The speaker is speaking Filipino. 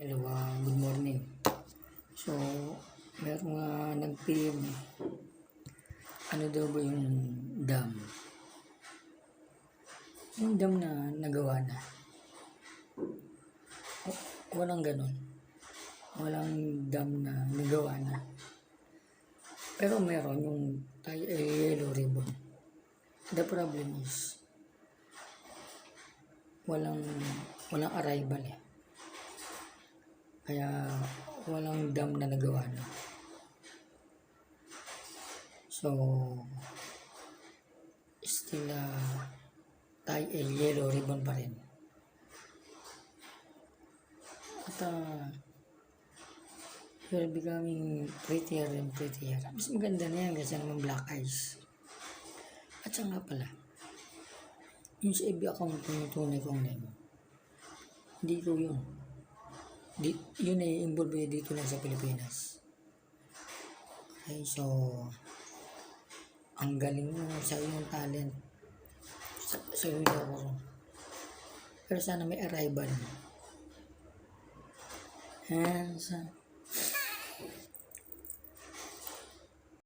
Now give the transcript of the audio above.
Hello, ah, good morning. So, meron nga nag-PM eh. Ano daw ba yung dam? Yung dam na nagawa na. O- walang ganon. Walang dam na nagawa na. Pero meron yung tayo eh, yellow ribbon. The problem is, walang walang arrival eh. Kaya walang dam na nagawa na. So, still uh, tayo eh, yellow ribbon pa rin. At uh, you're becoming prettier and prettier. Mas maganda na yan kasi naman black eyes. At saka nga pala, yung sa FB account ko yung tunay kong name, hindi ko yun. Di, yun ay involve eh dito lang sa Pilipinas. Okay, so, ang galing mo sa iyong talent. Sa, sa iyong ko. Pero sana may arrival. Ha, sa,